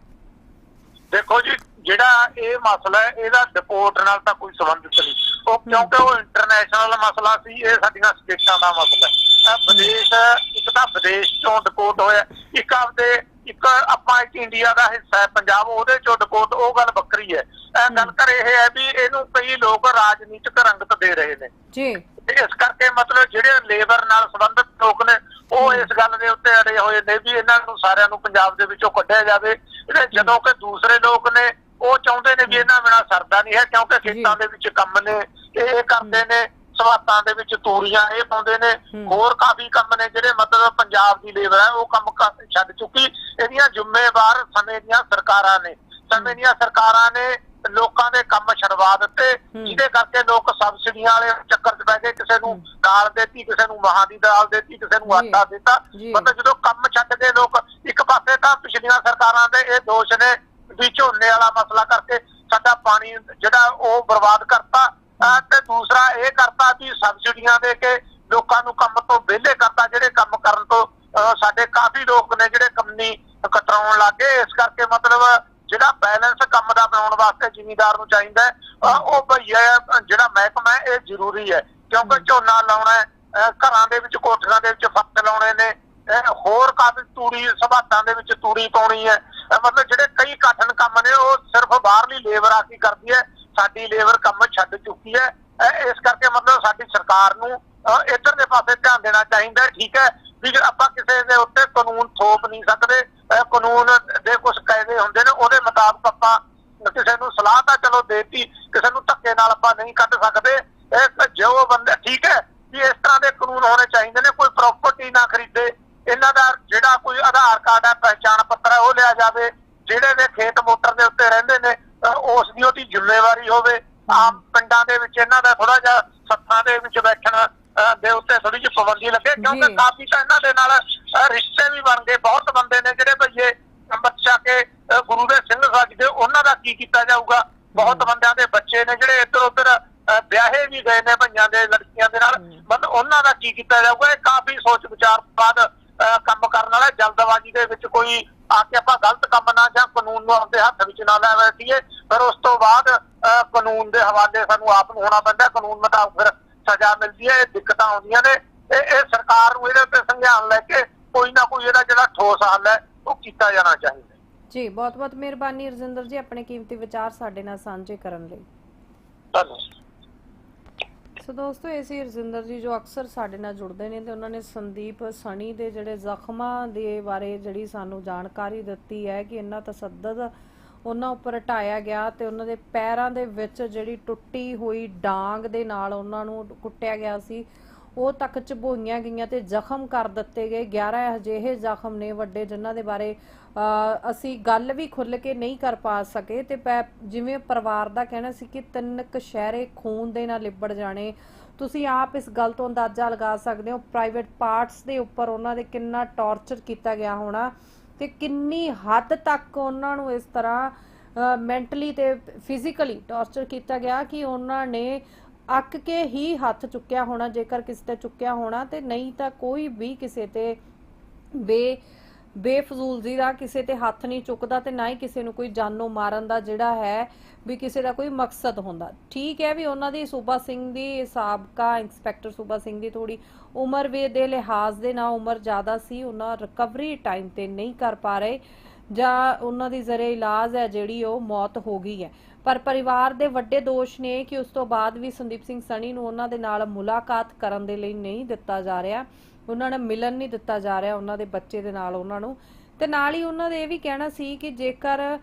ਦੇਖੋ ਜੀ ਜਿਹੜਾ ਇਹ ਮਸਲਾ ਹੈ ਇਹਦਾ ਡਿਪੋਰਟ ਨਾਲ ਤਾਂ ਕੋਈ ਸੰਬੰਧਿਤ ਨਹੀਂ। ਉਹ ਕਿਉਂਕਿ ਉਹ ਇੰਟਰਨੈਸ਼ਨਲ ਮਸਲਾ ਸੀ ਇਹ ਸਾਡੀਆਂ ਸਟੇਟਾਂ ਦਾ ਮਸਲਾ ਹੈ। ਵਿਦੇਸ਼ ਇੱਕ ਤਾਂ ਵਿਦੇਸ਼ ਚੋਂ ਡਿਪੋਰਟ ਹੋਇਆ ਇੱਕ ਆਪਦੇ ਇੱਕ ਆਪਾਂ ਇੱਕ ਇੰਡੀਆ ਦਾ ਹਿੱਸਾ ਹੈ ਪੰਜਾਬ ਉਹਦੇ ਚੋਂ ਡਿਪੋਰਟ ਉਹ ਗੱਲ ਵੱਖਰੀ ਹੈ। ਇਹ ਗੱਲ ਕਰ ਇਹ ਹੈ ਵੀ ਇਹਨੂੰ ਕਈ ਲੋਕ ਰਾਜਨੀਤਿਕ ਰੰਗਤ ਦੇ ਰਹੇ ਨੇ। ਜੀ। ਤੇ ਇਸ ਕਰਕੇ ਮਤਲਬ ਜਿਹੜੇ ਲੇਬਰ ਨਾਲ ਸੰਬੰਧਿਤ ਲੋਕ ਨੇ ਉਹ ਇਸ ਗੱਲ ਦੇ ਉੱਤੇ ਅੜੇ ਹੋਏ ਨੇ ਵੀ ਇਹਨਾਂ ਨੂੰ ਸਾਰਿਆਂ ਨੂੰ ਪੰਜਾਬ ਦੇ ਵਿੱਚੋਂ ਕੱਢਿਆ ਜਾਵੇ। ਜਦੋਂ ਕਿ ਦੂਸਰੇ ਲੋਕ ਨੇ ਉਹ ਚਾਹੁੰਦੇ ਨੇ ਵੀ ਇਹਨਾਂ ਬਿਨਾ ਸਰਦਾ ਨਹੀਂ ਹੈ ਕਿਉਂਕਿ ਖੇਤਾਂ ਦੇ ਵਿੱਚ ਕੰਮ ਨੇ ਇਹ ਕਰਦੇ ਨੇ ਸਵਾਤਾਂ ਦੇ ਵਿੱਚ ਤੂੜੀਆਂ ਇਹ ਪਾਉਂਦੇ ਨੇ। ਹੋਰ ਕਾਫੀ ਕੰਮ ਨੇ ਜਿਹੜੇ ਮਤਲਬ ਪੰਜਾਬ ਦੀ ਲੇਬਰ ਹੈ ਉਹ ਕੰਮ ਛੱਡ ਚੁੱਕੀ ਇਹਦੀਆਂ ਜ਼ਿੰਮੇਵਾਰ ਸਮੇਂ ਦੀਆਂ ਸਰਕਾਰਾਂ ਨੇ ਸਮੇਂ ਦੀਆਂ ਸਰਕਾਰਾਂ ਨੇ ਲੋਕਾਂ ਦੇ ਕੰਮ ਛਡਵਾ ਦਿੱਤੇ। ਜਿਹਦੇ ਕਰਕੇ ਲੋਕ ਸਬਸਿਡੀਆਂ ਵਾਲੇ ਚੱਕਰ 'ਚ ਪੈ ਗਏ ਕਿਸੇ ਨੂੰ ਦਾਲ ਦੇਤੀ ਕਿਸੇ ਨੂੰ ਮਹਾਂ ਦੀ ਦਾਲ ਦੇਤੀ ਕਿਸੇ ਨੂੰ। ਆਟਾ ਦਿੱਤਾ। ਮਤਲਬ ਜਦੋਂ ਕੰਮ ਛੱਡ ਕੇ ਲੋਕ ਇੱਕ ਪਾਸੇ ਤਾਂ ਪਿਛਲੀਆਂ ਸਰਕਾਰਾਂ ਦੇ ਇਹ ਦੋਸ਼ ਨੇ ਵੀ ਝੋਨੇ ਵਾਲਾ ਮਸਲਾ ਕਰਕੇ ਸਾਡਾ ਪਾਣੀ ਜਿਹੜਾ ਉਹ ਬਰਬਾਦ ਕਰਤਾ, ਤੇ ਦੂਸਰਾ ਇਹ ਕਰਤਾ ਵੀ ਸਬਸਿਡੀਆਂ ਦੇ ਕੇ ਲੋਕਾਂ ਨੂੰ ਕੰਮ ਤੋਂ ਵਿਹਲੇ ਕਰਤਾ, ਜਿਹੜੇ ਕੰਮ ਕਰਨ ਤੋਂ, ਅਹ ਸਾਡੇ ਕਾਫੀ ਲੋਕ ਨੇ ਜਿਹੜੇ ਕੰਮਨੀ ਕਤਰਾਉਣ ਲੱਗੇ। ਇਸ ਕਰਕੇ ਮਤਲਬ ਜਿਹੜਾ ਬੈਲੈਂਸ ਕੰਮ ਦਾ ਬਣਾਉਣ ਵਾਸਤੇ ਜ਼ਿਮੀਦਾਰ ਨੂੰ ਚਾਹੀਦਾ ਉਹ ਭਈਆ, ਜਿਹੜਾ ਮਹਿਕਮਾ ਹੈ, ਇਹ ਜ਼ਰੂਰੀ ਹੈ। ਕਿਉਂਕਿ ਝੋਨਾ ਲਾਉਣਾ ਘਰਾਂ ਦੇ ਵਿੱਚ, ਕੋਠੀਆਂ ਦੇ ਵਿੱਚ ਫੱਟ ਲਾਉਣੇ ਨੇ ਹੋਰ ਕਾਫੀ ਤੂੜੀ ਸਭਾਤਾਂ ਦੇ ਵਿੱਚ ਤੂੜੀ ਪਾਉਣੀ ਹੈ। ਮਤਲਬ ਜਿਹੜੇ ਕਈ ਕਠਨ ਕੰਮ ਨੇ, ਉਹ ਸਿਰਫ ਬਾਹਰਲੀ ਲੇਬਰ ਆ ਕੇ ਕਰਦੀ ਹੈ, ਸਾਡੀ ਲੇਬਰ ਕੰਮ ਛੱਡ ਚੁੱਕੀ ਹੈ। ਇਸ ਕਰਕੇ ਮਤਲਬ ਸਾਡੀ ਸਰਕਾਰ ਨੂੰ, ਅਹ ਇੱਧਰ ਦੇ ਪਾਸੇ ਧਿਆਨ ਦੇਣਾ ਚਾਹੀਦਾ ਠੀਕ ਹੈ, ਵੀ ਜੇ ਆਪਾਂ ਕਿਸੇ ਦੇ ਉੱਤੇ ਕਾਨੂੰਨ ਥੋਪ ਨਹੀਂ ਸਕਦੇ ਕਾਨੂੰਨ ਦੇ ਕੁਝ ਕਾਇਦੇ ਹੁੰਦੇ ਨੇ, ਉਹਦੇ ਮੁਤਾਬਕ ਆਪਾਂ ਕਿਸੇ ਨੂੰ ਸਲਾਹ ਤਾਂ ਚਲੋ ਦੇਤੀ, ਕਿਸੇ ਨੂੰ ਧੱਕੇ ਨਾਲ ਆਪਾਂ ਨਹੀਂ ਕੱਢ ਸਕਦੇ। ਜੋ ਬੰਦੇ, ਠੀਕ ਹੈ, ਵੀ ਇਸ ਤਰ੍ਹਾਂ ਦੇ ਕਾਨੂੰਨ ਹੋਣੇ ਚਾਹੀਦੇ ਨੇ, ਕੋਈ ਪ੍ਰਾਪਰਟੀ ਨਾ ਖਰੀਦੇ ਇਹਨਾਂ ਦਾ ਜਿਹੜਾ ਕੋਈ ਆਧਾਰ ਕਾਰਡ ਹੈ ਪਹਿਚਾਣ ਪੱਤਰ ਹੈ ਉਹ ਲਿਆ ਜਾਵੇ। ਜਿਹੜੇ ਦੇ ਖੇਤ ਮੋਟਰ ਦੇ ਉੱਤੇ ਰਹਿੰਦੇ ਨੇ ਉਸ ਦੀ ਉਹਦੀ ਜ਼ਿੰਮੇਵਾਰੀ ਹੋਵੇ। ਆਮ ਪਿੰਡਾਂ ਦੇ ਵਿੱਚ ਇਹਨਾਂ ਦਾ ਥੋੜਾ ਜਿਹਾ ਸੱਥਾਂ ਦੇ ਵਿੱਚ ਬੈਠਣ ਦੇ ਉੱਤੇ ਥੋੜੀ ਜਿਹੀ ਪਾਬੰਦੀ ਲੱਗੇ। ਕਿਉਂਕਿ। ਕਾਫੀ ਤਾਂ ਇਹਨਾਂ ਦੇ ਨਾਲ ਰਿਸ਼ਤੇ ਵੀ ਬਣ ਗਏ। ਬਹੁਤ ਬੰਦੇ ਨੇ ਜਿਹੜੇ ਭਈਏ ਛਕ ਕੇ ਗੁਰੂ ਦੇ ਸਿੰਘ ਸੱਜਦੇ ਉਹਨਾਂ ਦਾ ਕੀ ਕੀਤਾ ਜਾਊਗਾ? ਬਹੁਤ ਬੰਦਿਆਂ ਦੇ ਬੱਚੇ ਨੇ ਜਿਹੜੇ ਇੱਧਰ ਉੱਧਰ ਵਿਆਹੇ ਵੀ ਗਏ ਨੇ ਭਈਆਂ ਦੇ ਲੜਕੀਆਂ ਦੇ ਨਾਲ। ਮਤਲਬ ਉਹਨਾਂ ਦਾ ਕੀ ਕੀਤਾ ਜਾਊਗਾ? ਇਹ ਕਾਫੀ ਸੋਚ ਵਿਚਾਰ ਬਾਅਦ ਕੰਮ ਕਰਨ ਵਾਲਾ ਜਲਦਬਾਜ਼ੀ ਦੇ ਵਿੱਚ ਕੋਈ ਆ ਕੇ ਆਪਾਂ ਗਲਤ ਕੰਮ ਨਾ ਜਾਂ ਕਾਨੂੰਨ ਨੂੰ ਆਪਦੇ ਹੱਥ ਵਿੱਚ ਨਾ ਲੈ ਬੈਠੀਏ ਪਰ ਉਸ ਤੋਂ ਬਾਅਦ ਕਾਨੂੰਨ ਦੇ ਹਵਾਲੇ ਸਾਨੂੰ ਆਪ ਨੂੰ ਹੋਣਾ ਪੈਂਦਾ ਕਾਨੂੰਨ ਮੁਤਾਬਕ ਫਿਰ ਸਜ਼ਾ ਮਿਲਦੀ ਹੈ ਇਹ ਦਿੱਕਤਾਂ ਆਉਂਦੀਆਂ ਨੇ। ਇਹ ਇਹ ਸਰਕਾਰ ਨੂੰ ਇਹਦੇ ਉੱਤੇ ਸੰਗਿਆਨ ਲੈ ਕੇ ਕੋਈ ਨਾ ਕੋਈ ਇਹਦਾ ਜਿਹੜਾ ਠੋਸ ਹੱਲ ਹੈ ਉਹ ਕੀਤਾ ਜਾਣਾ ਚਾਹੀਦਾ। ਜੀ ਬਹੁਤ ਬਹੁਤ ਮਿਹਰਬਾਨੀ ਰਜਿੰਦਰ ਜੀ ਆਪਣੇ ਕੀਮਤੀ ਵਿਚਾਰ ਸਾਡੇ ਨਾਲ ਸਾਂਝੇ ਕਰਨ ਲਈ। ਧੰਨਵਾਦ। ਸੋ ਦੋਸਤੋ, ਇਹ ਸੀ ਰਜਿੰਦਰ ਜੀ ਜੋ ਅਕਸਰ ਸਾਡੇ ਨਾਲ ਜੁੜਦੇ ਨੇ ਤੇ ਉਹਨਾਂ ਨੇ ਸੰਦੀਪ ਸਣੀ ਦੇ ਜਿਹੜੇ ਜ਼ਖਮਾਂ ਦੇ ਬਾਰੇ ਜਿਹੜੀ ਸਾਨੂੰ ਜਾਣਕਾਰੀ ਦਿੱਤੀ ਹੈ ਕਿ ਇੰਨਾ ਤਸੱਦਦ ਉਹਨਾਂ ਉੱਪਰ ਹਟਾਇਆ ਗਿਆ ਤੇ ਉਹਨਾਂ ਦੇ ਪੈਰਾਂ ਦੇ ਵਿੱਚ ਜਿਹੜੀ ਟੁੱਟੀ ਹੋਈ ਡਾਂਗ ਦੇ ਨਾਲ ਉਹਨਾਂ ਨੂੰ ਕੁੱਟਿਆ ਗਿਆ ਸੀ। ਉਹ ਤੱਕ ਚਬੋਈਆਂ ਗਈਆਂ ਤੇ ਜ਼ਖਮ ਕਰ ਦਿੱਤੇ ਗਏ। 11 ਅਜਿਹੇ ਜ਼ਖਮ ਨੇ ਵੱਡੇ ਜਿਨ੍ਹਾਂ ਦੇ ਬਾਰੇ ਅਸੀਂ ਗੱਲ ਵੀ ਖੁੱਲ ਕੇ ਨਹੀਂ ਕਰ ਪਾ ਸਕੇ ਤੇ ਪੈ- ਜਿਵੇਂ ਪਰਿਵਾਰ ਦਾ ਕਹਿਣਾ ਸੀ ਕਿ ਤਿੰਨ ਕਸ਼ਹਿਰੇ ਖੂਨ ਦੇ ਨਾਲ ਲਿਬੜ ਜਾਣੇ, ਤੁਸੀਂ ਆਪ ਇਸ ਗੱਲ ਤੋਂ ਅੰਦਾਜ਼ਾ ਲਗਾ ਸਕਦੇ ਹੋ ਪ੍ਰਾਈਵੇਟ ਪਾਰਟਸ ਦੇ ਉੱਪਰ ਉਹਨਾਂ ਦੇ ਕਿੰਨਾ ਟੌਰਚਰ ਕੀਤਾ ਗਿਆ ਹੋਣਾ ਤੇ ਕਿੰਨੀ ਹੱਦ ਤੱਕ ਉਹਨਾਂ ਨੂੰ ਇਸ ਤਰ੍ਹਾਂ ਮੈਂਟਲੀ ਤੇ ਫਿਜ਼ੀਕਲੀ ਟੌਰਚਰ ਕੀਤਾ ਗਿਆ ਕਿ ਉਹਨਾਂ ਨੇ ਅੱਕ ਕੇ ਹੀ ਹੱਥ ਚੁੱਕਿਆ ਹੋਣਾ, ਜੇਕਰ ਕਿਸੇ ਤੇ ਚੁੱਕਿਆ ਹੋਣਾ ਤੇ ਨਹੀਂ ਤਾਂ ਕੋਈ ਵੀ ਕਿਸੇ ਤੇ ਬੇ ਬੇਫਜ਼ੂਲਜ਼ੀ ਦਾ ਕਿਸੇ ਤੇ ਹੱਥ ਨਹੀਂ ਚੁੱਕਦਾ ਤੇ ਨਾ ਹੀ ਕਿਸੇ ਨੂੰ ਕੋਈ ਜਾਨੋਂ ਮਾਰਨ ਦਾ ਜਿਹੜਾ ਹੈ ਵੀ ਕਿਸੇ ਦਾ ਕੋਈ ਮਕਸਦ ਹੁੰਦਾ। ਠੀਕ ਹੈ ਵੀ ਉਹਨਾਂ ਦੀ ਸੂਬਾ ਸਿੰਘ ਦੀ ਸਾਬਕਾ ਇੰਸਪੈਕਟਰ ਸੂਬਾ ਸਿੰਘ ਦੀ ਥੋੜੀ ਉਮਰ ਵੀ ਦੇ ਲਿਹਾਜ਼ ਦੇ ਨਾਲ ਉਮਰ ਜ਼ਿਆਦਾ ਸੀ, ਉਹਨਾਂ ਰਿਕਵਰੀ ਟਾਈਮ ਤੇ ਨਹੀਂ ਕਰ ਪਾ ਰਹੇ ਜਾਂ ਉਹਨਾਂ ਦੀ ਜ਼ਰੇ ਇਲਾਜ ਹੈ ਜਿਹੜੀ ਉਹ ਮੌਤ ਹੋ ਗਈ ਹੈ। ਪਰ ਪਰਿਵਾਰ ਦੇ ਵੱਡੇ ਦੋਸ਼ ਨੇ ਕਿ ਉਸ ਤੋਂ ਬਾਅਦ ਵੀ ਸੰਦੀਪ ਸਿੰਘ ਸਣੀ ਨੂੰ ਉਹਨਾਂ ਦੇ ਨਾਲ ਮੁਲਾਕਾਤ ਕਰਨ ਦੇ ਲਈ ਨਹੀਂ ਦਿੱਤਾ ਜਾ ਰਿਹਾ। ਉਹਨਾਂ ਨੂੰ ਮਿਲਣ ਨਹੀਂ ਦਿੱਤਾ ਜਾ ਰਿਹਾ ਉਹਨਾਂ ਦੇ ਬੱਚੇ ਦੇ ਨਾਲ ਉਹਨਾਂ ਨੂੰ। ਤੇ ਨਾਲ ਹੀ ਉਹਨਾਂ ਦੇ ਇਹ ਵੀ ਕਹਿਣਾ ਸੀ ਕਿ ਜੇਕਰ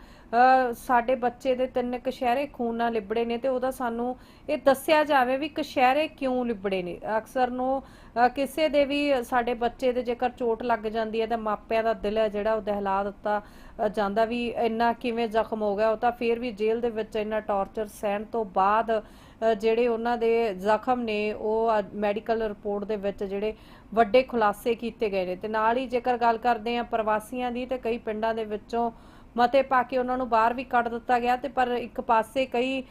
ਸਾਡੇ ਬੱਚੇ ਦੇ ਤਿੰਨ ਕਸ਼ਹਿਰੇ ਖੂਨ ਨਾਲ ਲਿਬੜੇ ਨੇ ਤੇ ਉਹਦਾ ਸਾਨੂੰ ਇਹ ਦੱਸਿਆ ਜਾਵੇ ਵੀ ਕਸ਼ਹਿਰੇ ਕਿਉਂ ਲਿਬੜੇ ਨੇ। ਅਕਸਰ ਨੂੰ ਕਿਸੇ ਦੇ ਵੀ ਸਾਡੇ ਬੱਚੇ ਦੇ ਜੇਕਰ ਚੋਟ ਲੱਗ ਜਾਂਦੀ ਹੈ ਤਾਂ ਮਾਪਿਆਂ ਦਾ ਦਿਲ ਹੈ ਜਿਹੜਾ ਉਹ ਦਹਿਲਾ ਦਿੱਤਾ ਜਾਂਦਾ ਵੀ ਇੰਨਾ ਕਿਵੇਂ ਜ਼ਖਮ ਹੋ ਗਿਆ। ਉਹ ਤਾਂ ਫਿਰ ਵੀ ਜੇਲ੍ਹ ਦੇ ਵਿੱਚ ਇੰਨਾ ਟੌਰਚਰ ਸਹਿਣ ਤੋਂ ਬਾਅਦ ਜਿਹੜੇ ਉਹਨਾਂ ਦੇ ਜ਼ਖਮ ਨੇ, ਉਹ ਮੈਡੀਕਲ ਰਿਪੋਰਟ ਦੇ ਵਿੱਚ ਜਿਹੜੇ ਵੱਡੇ ਖੁਲਾਸੇ ਕੀਤੇ ਗਏ ਨੇ। ਤੇ ਨਾਲ ਹੀ ਜੇਕਰ ਗੱਲ ਕਰਦੇ ਆ ਪ੍ਰਵਾਸੀਆਂ ਦੀ ਤੇ ਕਈ ਪਿੰਡਾਂ ਦੇ ਵਿੱਚੋਂ ਮਤੇ ਪਾ ਕੇ ਉਹਨਾਂ ਨੂੰ ਬਾਹਰ ਵੀ ਕੱਢ ਦਿੱਤਾ ਗਿਆ ਤੇ ਪਰ ਇੱਕ ਪਾਸੇ ਕਈ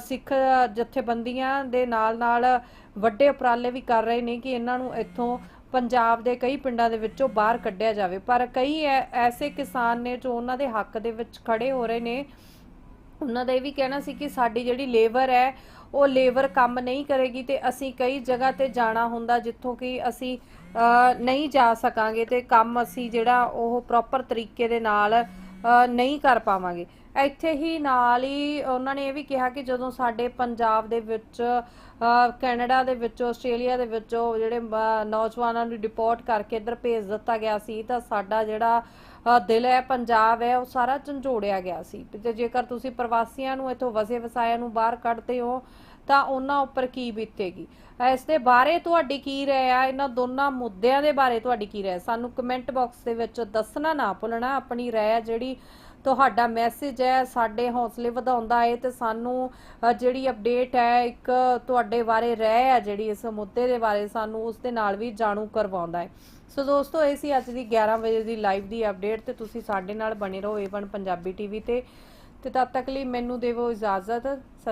ਸਿੱਖ ਜਥੇਬੰਦੀਆਂ ਦੇ ਨਾਲ ਨਾਲ ਵੱਡੇ ਉਪਰਾਲੇ ਵੀ ਕਰ ਰਹੇ ਨੇ ਕਿ ਇਹਨਾਂ ਨੂੰ ਇੱਥੋਂ ਪੰਜਾਬ ਦੇ ਕਈ ਪਿੰਡਾਂ ਦੇ ਵਿੱਚੋਂ ਬਾਹਰ ਕੱਢਿਆ ਜਾਵੇ। ਪਰ ਕਈ ਐਸੇ ਕਿਸਾਨ ਨੇ ਜੋ ਉਹਨਾਂ ਦੇ ਹੱਕ ਦੇ ਵਿੱਚ ਖੜੇ ਹੋ ਰਹੇ ਨੇ, ਉਹਨਾਂ ਦਾ ਇਹ ਵੀ ਕਹਿਣਾ ਸੀ ਕਿ ਸਾਡੀ ਜਿਹੜੀ ਲੇਬਰ ਹੈ ਉਹ ਲੇਬਰ ਕੰਮ ਨਹੀਂ ਕਰੇਗੀ ਤੇ ਅਸੀਂ ਕਈ ਜਗ੍ਹਾ ਤੇ ਜਾਣਾ ਹੁੰਦਾ ਜਿੱਥੋਂ ਕਿ ਅਸੀਂ ਨਹੀਂ ਜਾ ਸਕਾਂਗੇ ਤੇ ਕੰਮ ਅਸੀਂ ਜਿਹੜਾ ਉਹ ਪ੍ਰੋਪਰ ਤਰੀਕੇ ਦੇ ਨਾਲ ਨਹੀਂ ਕਰ ਪਾਵਾਂਗੇ। ਇੱਥੇ ਹੀ ਨਾਲ ਹੀ ਉਹਨਾਂ ਨੇ ਇਹ ਵੀ ਕਿਹਾ ਕਿ ਜਦੋਂ ਸਾਡੇ ਪੰਜਾਬ ਦੇ ਵਿੱਚ ਅ, ਕੈਨੇਡਾ ਦੇ ਵਿੱਚੋਂ ਆਸਟ੍ਰੇਲੀਆ ਦੇ ਵਿੱਚੋਂ ਜਿਹੜੇ ਅ, ਨੌਜਵਾਨਾਂ ਨੂੰ ਡਿਪੋਰਟ ਕਰਕੇ ਇੱਧਰ ਭੇਜ ਦਿੱਤਾ ਗਿਆ ਸੀ ਤਾਂ ਸਾਡਾ ਜਿਹੜਾ ਦਿਲ ਹੈ, ਪੰਜਾਬ ਹੈ, ਉਹ ਸਾਰਾ ਝੰਜੋੜਿਆ ਗਿਆ ਸੀ। ਤੇ ਜੇਕਰ ਤੁਸੀਂ ਪ੍ਰਵਾਸੀਆਂ ਨੂੰ ਇੱਥੋਂ ਵਸੇ ਵਸਾਇਆਂ ਨੂੰ ਬਾਹਰ ਕੱਢਦੇ ਹੋ, ਤਾਂ ਉਹਨਾਂ ਉੱਪਰ ਕੀ ਬੀਤੇਗੀ? ਇਸ ਦੇ ਬਾਰੇ ਤੁਹਾਡੀ ਕੀ ਰਾਏ ਆ? ਇਹਨਾਂ ਦੋਨਾਂ ਮੁੱਦਿਆਂ ਦੇ ਬਾਰੇ ਤੁਹਾਡੀ ਕੀ ਰਾਏ? ਸਾਨੂੰ ਕਮੈਂਟ ਬਾਕਸ ਦੇ ਵਿੱਚ ਦੱਸਣਾ ਨਾ ਭੁੱਲਣਾ। ਆਪਣੀ ਰਾਏ ਆ ਜਿਹੜੀ ਤੁਹਾਡਾ ਮੈਸੇਜ ਹੈ, ਸਾਡੇ ਹੌਸਲੇ ਵਧਾਉਂਦਾ ਹੈ ਤੇ ਸਾਨੂੰ ਜਿਹੜੀ ਅਪਡੇਟ ਹੈ, ਇੱਕ ਤੁਹਾਡੇ ਬਾਰੇ ਰਹਿ ਹੈ ਜਿਹੜੀ ਇਸ ਮੁੱਦੇ ਦੇ ਬਾਰੇ ਸਾਨੂੰ ਉਸ ਦੇ ਨਾਲ ਵੀ ਜਾਣੂ ਕਰਵਾਉਂਦਾ ਹੈ। ਸੋ ਦੋਸਤੋ, ਇਹ ਸੀ ਅੱਜ ਦੀ 11 ਵਜੇ ਦੀ ਲਾਈਵ ਦੀ ਅਪਡੇਟ ਤੇ ਤੁਸੀਂ ਸਾਡੇ ਨਾਲ ਬਣੇ ਰਹੋ A1 ਪੰਜਾਬੀ ਟੀਵੀ ਤੇ। ਤੇ ਤਦ ਤੱਕ ਲਈ ਮੈਨੂੰ ਦੇਵੋ ਇਜਾਜ਼ਤ। ਸਤਿ